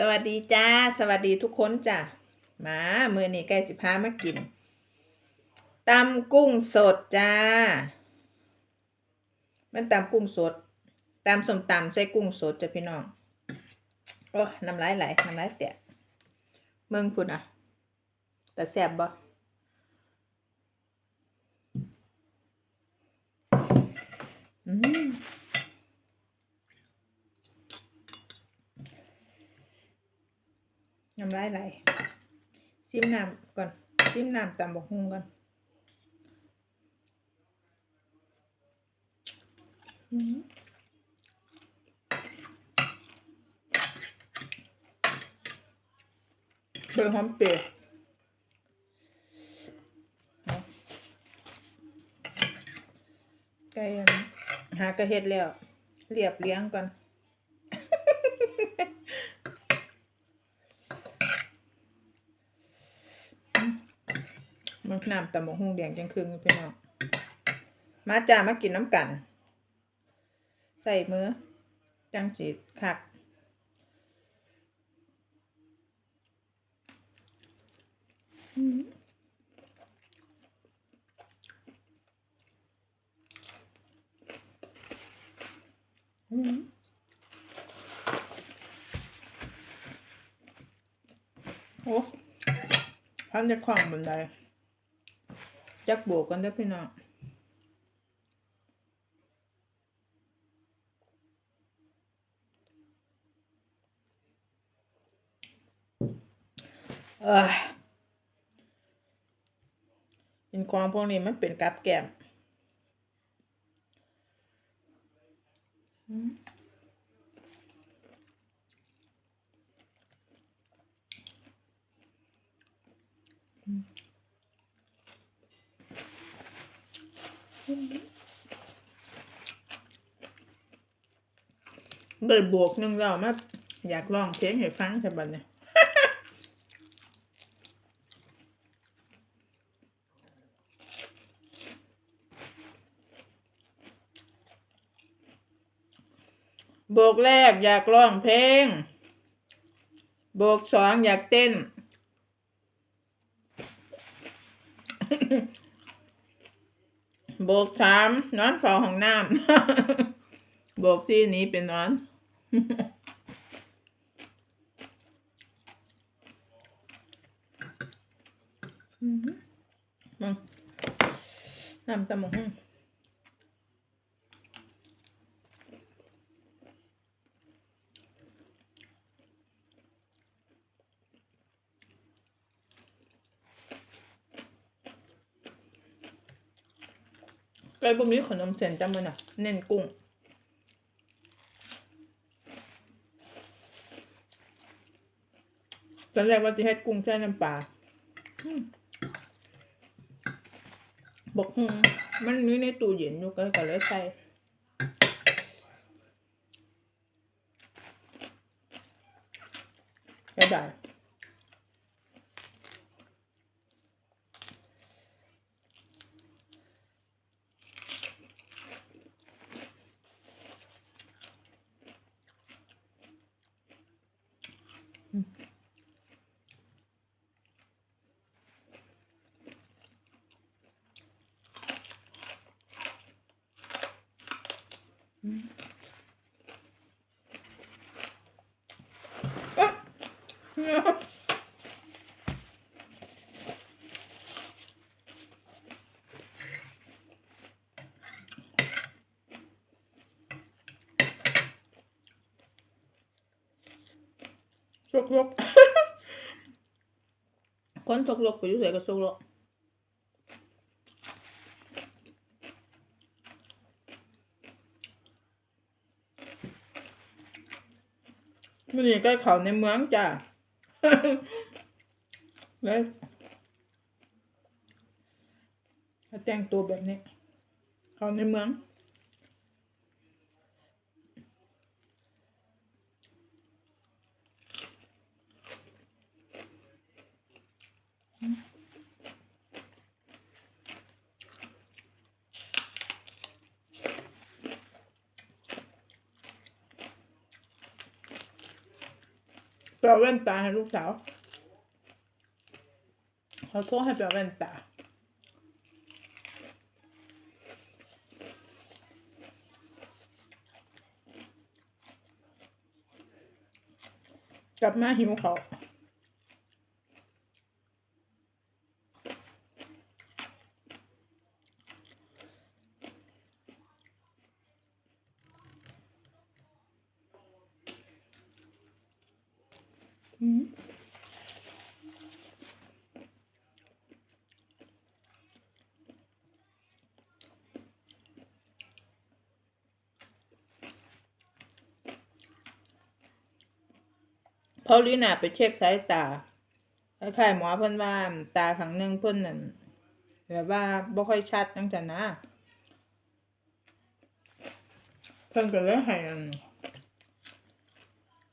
สวัสดีจ้า สวัสดีทุกคนจ้ะมามือนี้ใกล้สิพามากินตำกุ้งสดจ้า มันตำกุ้งสดตำส้มตำใส่กุ้งสดจ้ะพี่น้องโอ้น้ำลายไหลน้ำลายแตกเมืองพุ่นอะ แต่แซ่บบ่อืม น้ำลายไหลซิมน้ำก่อนซิมน้ำตำบักฮุงก่อนเบอร์หอมเปียวเอาไก่หากระเฮ็ดแล้วเรียบเลี้ยงก่อน มันน้ำตำบักหุ่งแดงจังคืนพี่น้องมาจ้ามากินน้ำกัน ใส่มือ จังสีคักอืมอืมโอ้พันจะคล้องบนได จักโบกกันเด้อพี่น้องเออกินของพวกนี้มันเป็นกับแกมอืม อืมได้บวกหนึ่งแล้วมาอยากร้องเพลงให้ฟังใช่บัดเนี่ยโบกแรกอยากร้องเพลง โบกสองอยากเต้น โบกสามนอนเฝ้าห้องน้ำโบกที่นี้เป็นนอนน้ำตำบักหุ่ง ไก่บ่มีขนมเส้นจำมันอะ เน้นกุ้ง ตอนแรกว่าจะเฮ็ดกุ้งแช่น้ำปลาอืมบอกอืมมันมีในตู้เย็นอยู่ก็ก็เลยใส่ก็ได้ชกล กคนชกลกไปอยู่ไสก็ชกลก มันนี่ก็เขาในเมืองจ้ะเลยถ้าแต่งตัวแบบนี้ เขาในเมืองอไเอาแว่นตาให้ลูกสาวเขาโทษให้เปลแว่นตากับมาหิวเขา พอลีน่าไปเช็คสายตาคล้ายๆหมอเพิ่นว่าตาข้างหนึ่งเพิ่นนั่นแบบว่าบ่ค่อยชัดจังซั่นนะ เพิ่นก็เลยให้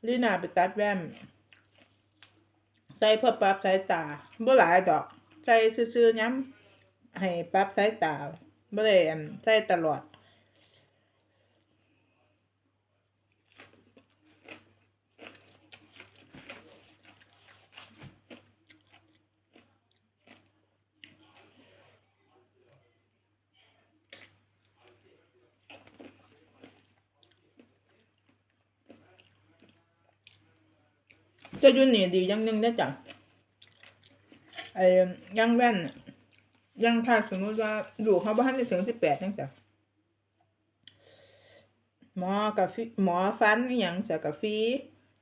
ลีน่าไปตัดแว่น ใส่เพื่อปรับสายตาบ่หลายดอก ใส่ซื่อๆย้ำให้ปรับสายตาบ่ได้ใส่ตลอด จะอยุ่นนี่ดียังหนึงได้จ้ะไอ้ยังแว่นน่ะอยังถ้าสมมติว่าดูกเขาบ่ทันได้ถึงสิบแปดจังจ้ะหมอกับฟิหมอฟันอย่างเสียกับฟี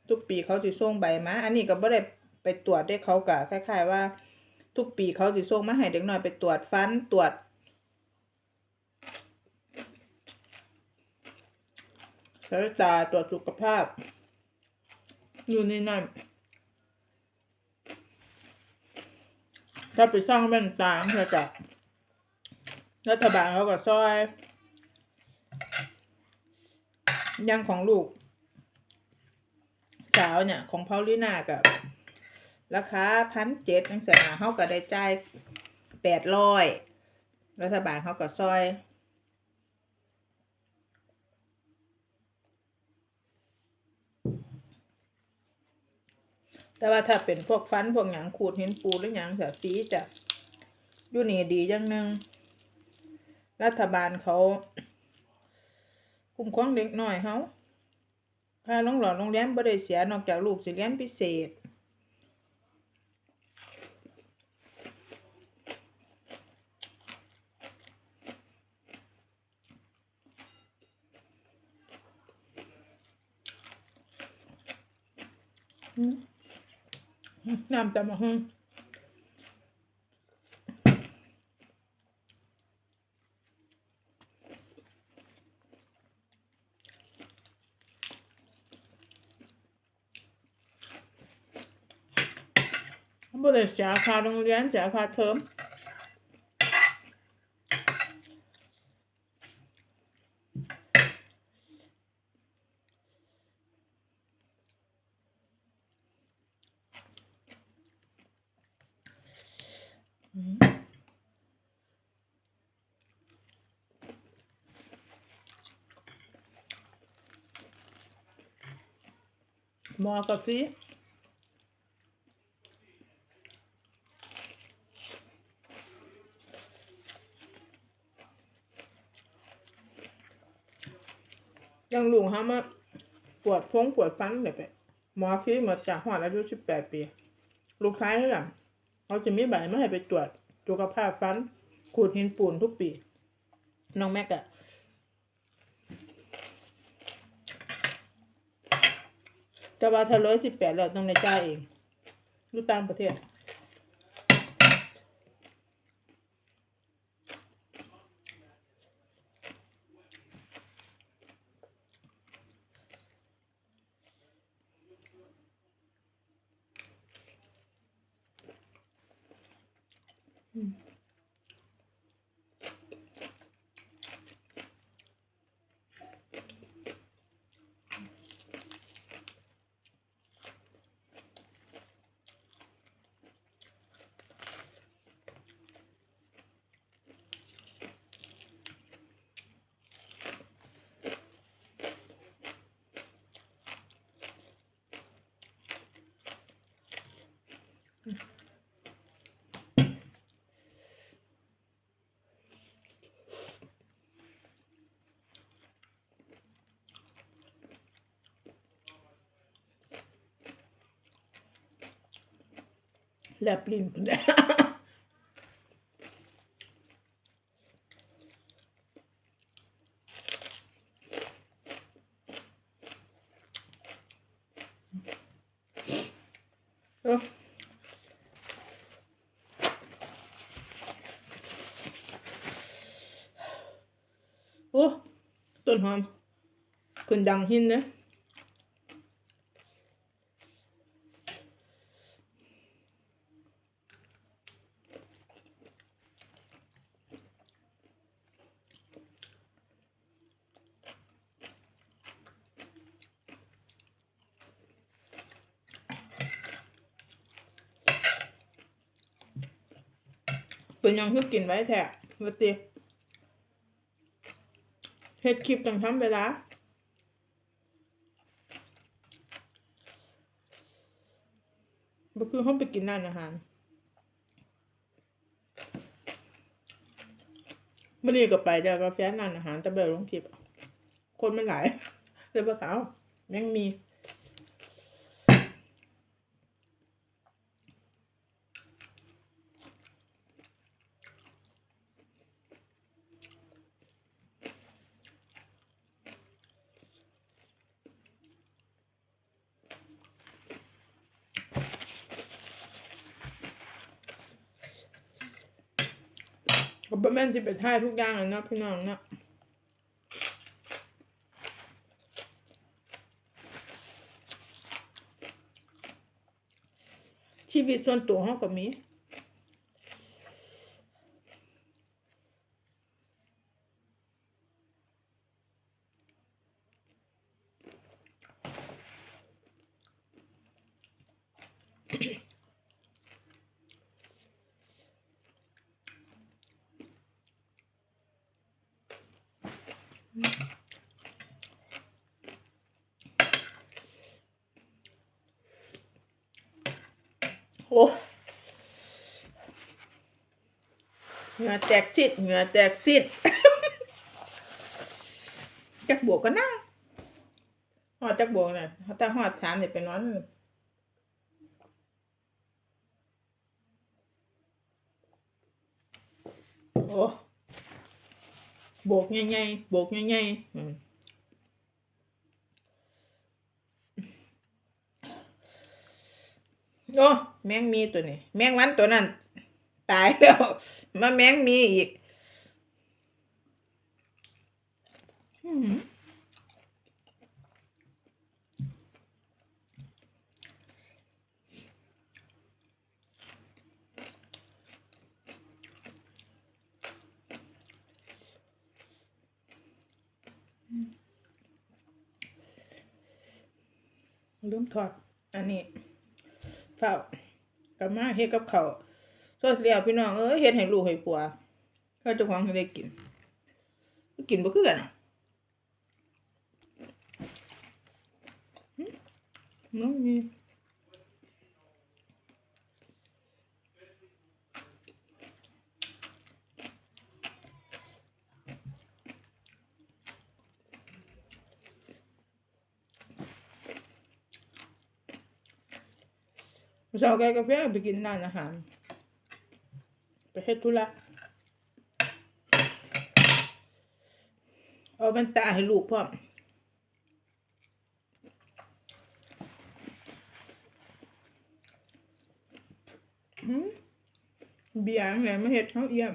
ทุกปีเขาสิส่งใบมา อันนี้ก็บ่ได้ไปตรวจได้เขาก็คล้าย ๆ ว่า ทุกปีเขาสิส่งมาให้เด็กน้อยไปตรวจฟันตรวจสายตาตรวจสุขภาพ อยู่ในนั่นถ้าไปสร้างแว่นตาเขาจะรัฐบาลเขาก็ซอยยังของลูก สาวเนี่ย ของพอลิน่ากับราคาพันเจ็ดนังเสียเขาก็ได้จ่ายแปดร้อยรัฐบาลเขาก็ซอย แต่ว่าถ้าเป็นพวกฟันพวกหยางขูดหินปูหรือหยางเสียฟีจะอยู่นี่ดีอย่างหนึ่งรัฐบาลเขาคุ้มครองเด็กน้อยเขาค่าโรงหลอดโรงเรียนบ่ได้เสียนอกจากลูกสิเรียนพิเศษ อืม น้ำตำมะฮุ่งบ่ได้จ่ายค่าโรงเรียนจ่ายค่าเทอม หมอกาแฟยังลุงฮะมาปวดฟงปวดฟันเลยไปหมอฟีมดจากหอดอายุสิบแปดปี ลูกชายนี่แหละเขาจะมีใบมาให้ไปตรวจสุขภาพฟัน ขูดหินปูนทุกปี น้องแม็กอะ แต่ว่าถ้าร้อยสิบแปดเราต้องในจ่ายเองอยู่ต่างประเทศ อ แลบลิ้นพุ่นเด้เออโอ้ต้นหอมขึ้นดังหินนะ เป็นยังคือกินไว้แท้วะติเฮ็ดคลิปต้องทำเวลาบ่คือเขาไปกินร้านอาหารมื่อนี้ก็ไปเดี๋ยวกาแฟร้านอาหารแต่เบลลงคลิป คนมันหลายเลยว่าเอาแม่งมี บ่แม่นสิไปท่ายทุกอย่างอะเนาะพี่น้องเนาะชีวิตส่วนตัวเฮาก็มี โอ้เหงื่อแตกซิดเหงื่อแตกซิดจักบวกก็นั่งหอดจักบวกน่ะถ้าหอดสามเนี่ยไปนอนโอ้โบกใหญ่ๆโบกใหญ่ๆอืม โอ้แมงมีตัวนี้ แมงวันตัวนั้น ตายแล้ว มาแมงมีอีกลืมถอดอันนี้ เฝ้ากลับมาเฮ็ดกับเขาวสดเลียวพี่น้องเอ้ยเฮ็ดให้ลูกให้ปัวเขาเจ้าของให้ได้กิน กินบ่คือกันอะน้องมี เช้าแกกาแฟไปกินร้านอาหาร ไปเฮ็ดธุระเอาแว่นตาให้ลูกพร้อเบียร์จั่งไหนมาเฮ็ดเฮาเอี่ยม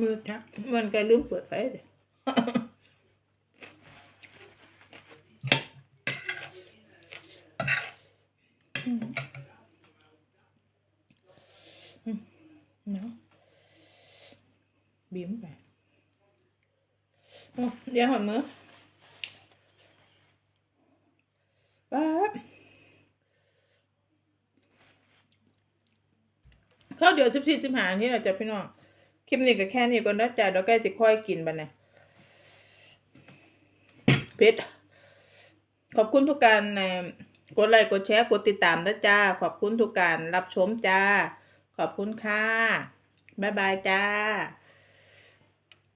มือดนะมันก็ลืมเปิดไฟเลยเนาะบีมไปโอ้เดี๋ยวหันมือป๊าข้าเดี๋ยวสิบสี่สิบห้านี่แหละจ้ะพี่น้อง ลิปนี้ก็แค่นี้ก่อนนะจ๊ะเดี๋ยวใกล้สิค่อยกินบันเนี่ยเพชรขอบคุณทุกการกดไลค์กดแชร์กดติดตามนะจ้า ขอบคุณทุกการรับชมจ้า ขอบคุณค่ะ บ๊ายบายจ้า